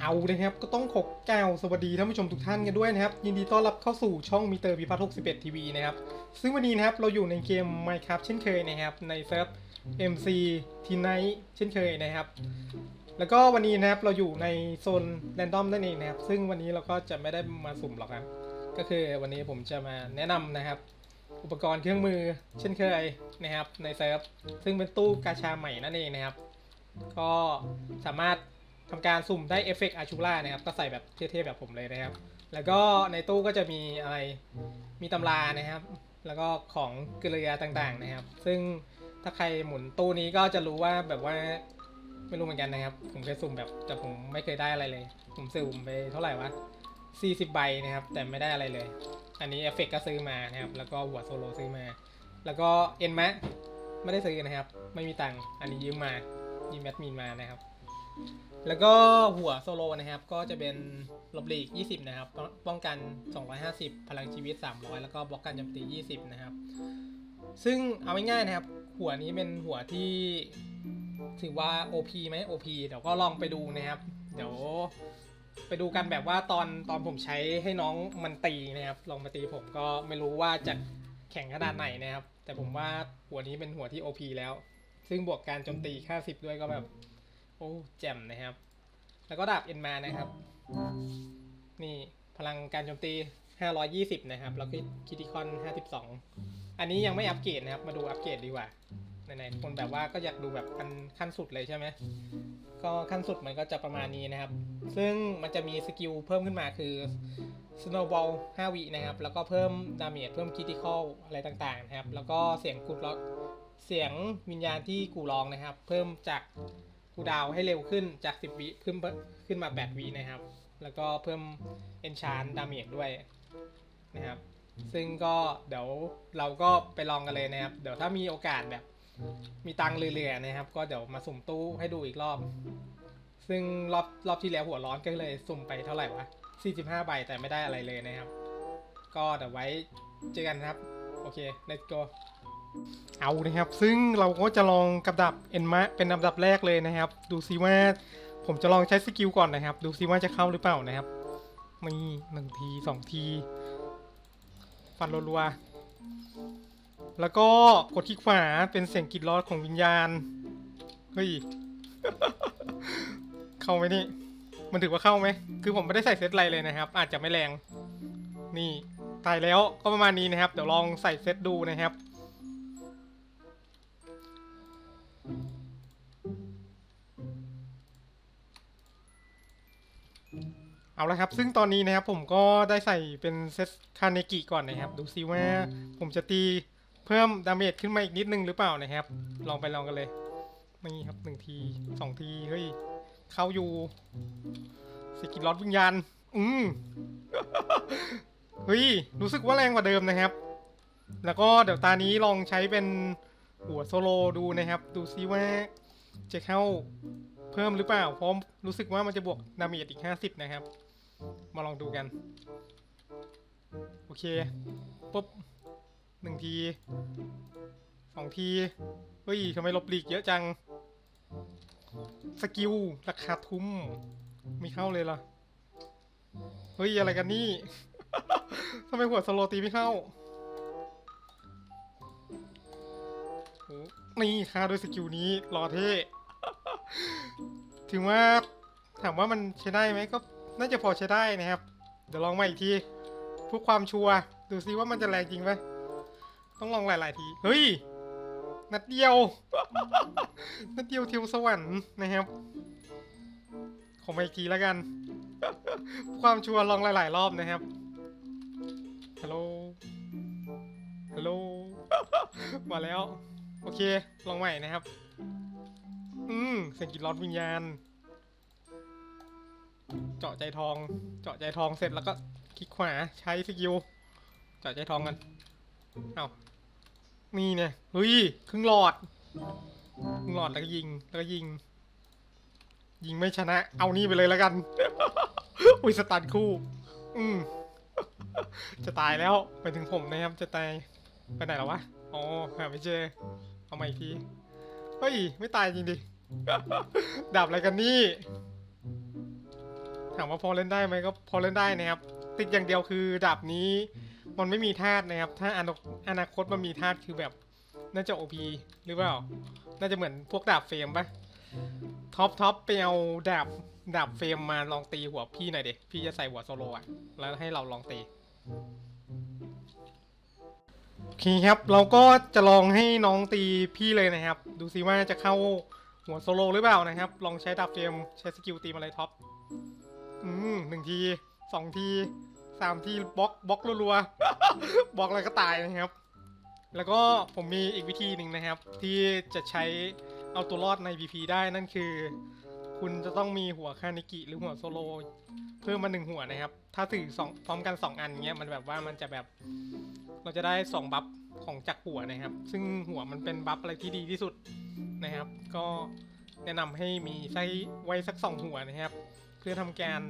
เอาเลยครับ ก็ต้องขกกล่าวสวัสดีท่านผู้ชมทุกท่านกันด้วยนะครับ ยินดีต้อนรับเข้าสู่ช่องมิเตอร์พิพัฒน์61ทีวีนะครับ ซึ่งวันนี้นะครับ เราอยู่ในเกม Minecraft เช่นเคยนะครับ ในเซิร์ฟ MC t n i g h t เช่นเคยนะครับ แล้วก็วันนี้นะครับเราอยู่ในโซนแรนดอมนั่นเองนะครับ ซึ่งวันนี้เราก็จะไม่ได้มาสุ่มหรอกครับ ก็คือวันนี้ผมจะมาแนะนำนะครับ อุปกรณ์เครื่องมือเช่นเคยนะครับในเซิร์ฟซึ่งเป็นตู้กาชาใหม่นั่นเองนะครับ ก็สามารถ ทำการสุ่มได้เอฟเฟกต์อาชูล่านะครับ ก็ใส่แบบเท่ๆแบบผมเลยนะครับ แล้วก็ในตู้ก็จะมีอะไรมีตำรานะครับ แล้วก็ของเกลือต่างๆนะครับ ซึ่งถ้าใครหมุนตู้นี้ก็จะรู้ว่าแบบว่าไม่รู้เหมือนกันนะครับ ผมเคยสุ่มแบบแต่ผมไม่เคยได้อะไรเลย ผมสุ่มไปเท่าไหร่วะ40ใบนะครับ แต่ไม่ได้อะไรเลย อันนี้เอฟเฟกก็ซื้อมานะครับ แล้วก็หัวโซโลซื้อมา แล้วก็เอ็นแมะไม่ได้ซื้อนะครับ ไม่มีตังค์ อันนี้ยืมมา ยืมแอดมินมานะครับ แล้วก็หัวโซโลนะครับ ก็จะเป็นลบลีก 20 นะครับป้องป้องกัน 250 พลังชีวิต 300 แล้วก็บล็อกการโจมตี 20 นะครับ ซึ่งเอาง่ายๆนะครับ หัวนี้เป็นหัวที่ถือว่า OP ไหม OP เดี๋ยวก็ลองไปดูนะครับ เดี๋ยวไปดูกันแบบว่าตอนตอนผมใช้ให้น้องมันตีนะครับ ลองมาตีผมก็ไม่รู้ว่าจะแข่งขนาดไหนนะครับ แต่ผมว่าหัวนี้เป็นหัวที่ OP แล้ว ซึ่งบวกการโจมตีค่าสิบด้วยก็แบบ โอ้ แจ่มนะครับ แล้วก็ดาบเอ็นมานะครับ นี่พลังการโจมตี 520 นะครับ แล้วก็คิติคอน 52 อันนี้ยังไม่อัปเกรดนะครับ มาดูอัปเกรดดีกว่าไหนๆคนแบบว่าก็อยากดูแบบขั้นขั้นสุดเลยใช่ไหมก็ขั้นสุดมันก็จะประมาณนี้นะครับ ซึ่งมันจะมีสกิลเพิ่มขึ้นมาคือ Snowball 5 วินะครับ แล้วก็เพิ่มดาเมจเพิ่ม Critical อะไรต่างๆนะครับ แล้วก็เสียงกูดล็อกเสียงวิญญาณที่กูร้องนะครับ เพิ่มจาก กูดาวให้เร็วขึ้นจาก 10วิขึ้นขึ้นมา 8วินะครับ แล้วก็เพิ่ม Enchant ดาเมจด้วยนะครับ ซึ่งก็เดี๋ยวเราก็ไปลองกันเลยนะครับ เดี๋ยวถ้ามีโอกาสแบบ มีตังค์เรื่อยๆนะครับ ก็เดี๋ยวมาสุ่มตู้ให้ดูอีกรอบ ซึ่งรอบรอบที่แล้วหัวร้อนก็เลยสุ่มไปเท่าไหร่วะ 45 ใบแต่ไม่ได้อะไรเลยนะครับ ก็เดี๋ยวไว้เจอกันครับ โอเค let's go เอานะครับ ซึ่งเราก็จะลองกับดับเอ็นมะเป็นอันดับแรกเลยนะครับ ดูซิว่าผมจะลองใช้สกิลก่อนนะครับ ดูซิว่าจะเข้าหรือเปล่านะครับมีหนึ่งทีสองที ฟันรัวๆแล้วก็กดคลิกขวาเป็นเสียงกรีดร้องของวิญญาณ เฮ้ย เข้าไหมนี่ มันถือว่าเข้าไหม คือผมไม่ได้ใส่เซตอะไรเลยนะครับ อาจจะไม่แรง นี่ ตายแล้วก็ประมาณนี้นะครับ เดี๋ยวลองใส่เซตดูนะครับ เอาละครับ ซึ่งตอนนี้นะครับผมก็ได้ใส่เป็นเซตคาเนกิก่อนนะครับ ดูซิว่าผมจะตีเพิ่มดาเมจขึ้นมาอีกนิดนึงหรือเปล่านะครับ ลองไปลองกันเลย นี่ครับหนึ่งทีสองทีเฮ้ย เข้าอยู่สกิลล็อตวิญญาณ อืมเฮ้ย รู้สึกว่าแรงกว่าเดิมนะครับ แล้วก็เดี๋ยวตานี้ลองใช้เป็นหัวโซโลดูนะครับ ดูซิว่าจะเข้าเพิ่มหรือเปล่า เพราะรู้สึกว่ามันจะบวกดาเมจอีก 50 นะครับ มาลองดูกัน โอเคปุ๊บหนึ่งทีสองทีเฮ้ยทำไมลบหลีกเยอะจัง สกิล ราคาทุ่ม ไม่เข้าเลยเหรอเฮ้ย อะไรกันนี่ทำไมหัวสโลตีไม่เข้าโอ้นี่ค่าด้วยสกิลนี้รอเท่ ถึงว่าถามว่ามันใช้ได้ไหมก็ น่าจะพอใช้ได้นะครับ เดี๋ยวลองมาอีกทีเพื่อความชัวร์ดูซิว่ามันจะแรงจริงไหมต้องลองหลาย ๆ ที เฮ้ย นัดเดียว นัดเดียวเทียวสวรรค์นะครับขอมาอีกทีแล้วกัน ความชัวร์ลองหลาย ๆ รอบนะครับ ฮัลโหล ฮัลโหล มาแล้ว โอเค ลองใหม่นะครับ อืมเสียงกรีดร้อนวิญญาณ เจาะใจทอง เจาะใจทองเสร็จแล้วก็คลิกขวาใช้สกิลเจาะใจทองกัน เอานี่เนี่ยเฮ้ยครึ่งหลอดครึ่งหลอดแล้วก็ยิงแล้วก็ยิง ยิงไม่ชนะ เอานี่ไปเลยแล้วกัน อุ้ยสตันคู่ อืมจะตายแล้วไปถึงผมนะครับจะตายไปไหนแล้ววะอ๋อหาไม่เจอเอาใหม่อีกทีเฮ้ยไม่ตายจริงดิดับอะไรกันนี่ ถามว่าพอเล่นได้ไหมก็พอเล่นได้นะครับ ติดอย่างเดียวคือดาบนี้ มันไม่มีธาตุนะครับ ถ้าอนาอนาคตมันมีธาตุคือแบบน่าจะโอพีหรือเปล่า น่าจะเหมือนพวกดาบเฟรมปะท็อปท็อปไปเอาดาบดาบเฟรมมาลองตีหัวพี่หน่อยเด็พี่จะใส่หัวโซโลอะแล้วให้เราลองตีโอเคครับ เราก็จะลองให้น้องตีพี่เลยนะครับ ดูซิว่าจะเข้าหัวโซโลหรือเปล่านะครับ ลองใช้ดาบเฟรมใช้สกิลตีมาเลยท็อป อืมหนึ่งทีสองทีสามทีบล็อกบล็อกรัวๆ บล็อกอะไรก็ตายนะครับ แล้วก็ผมมีอีกวิธีหนึ่งนะครับ ที่จะใช้เอาตัวรอดใน VP ได้นั่นคือ คุณจะต้องมีหัวคานิกิหรือหัวโซโลเพิ่มมาหนึ่งหัวนะครับ ถ้าถือสองพร้อมกันสองอันเงี้ยมันแบบว่ามันจะแบบ เราจะได้สองบัฟของจากหัวนะครับ ซึ่งหัวมันเป็นบัฟอะไรที่ดีที่สุดนะครับ ก็แนะนำให้มีไส้ไว้สักสองหัวนะครับ เพื่อทำการ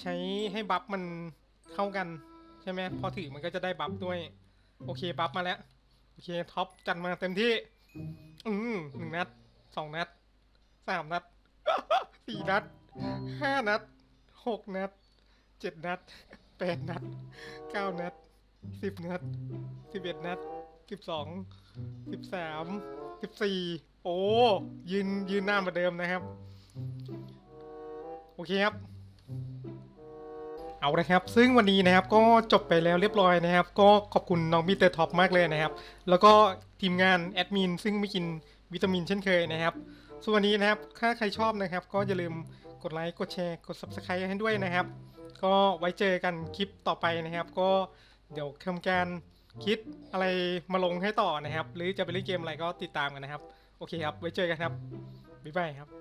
ใช้ให้บัฟมันเข้ากัน ใช่ไหมพอถือมันก็จะได้บัฟด้วย โอเคบัฟมาแล้ว โอเคท็อปจัดมาเต็มที่ อืมหนึ่งนัดสองนัดสามนัดสี่นัดห้านัดหกนัดเจ็ดนัดแปดนัดเก้านัดสิบนัดสิบเอ็ดนัดสิบสองสิบสามสิบสี่โอ้ยืนยืนหน้าเหมาเดิมนะครับ อเคครับ เอาละครับ ซึ่งวันนี้นะครับก็จบไปแล้วเรียบร้อยนะครับ ก็ขอบคุณน้องมิเตอร์ท็อปมากเลยนะครับ แล้วก็ทีมงานแอดมินซึ่งไม่กินวิตามินเช่นเคยนะครับ ส่วนวันนี้นะครับ ถ้าใครชอบนะครับ ก็อย่าลืมกดไลค์ กดแชร์ กด Subscribe ให้ด้วยนะครับ ก็ไว้เจอกันคลิปต่อไปนะครับ ก็เดี๋ยวทำการคิดอะไรมาลงให้ต่อนะครับ หรือจะไปเล่นเกมอะไรก็ติดตามกันนะครับ โอเคครับ ไว้เจอกันครับ บ๊ายบายครับ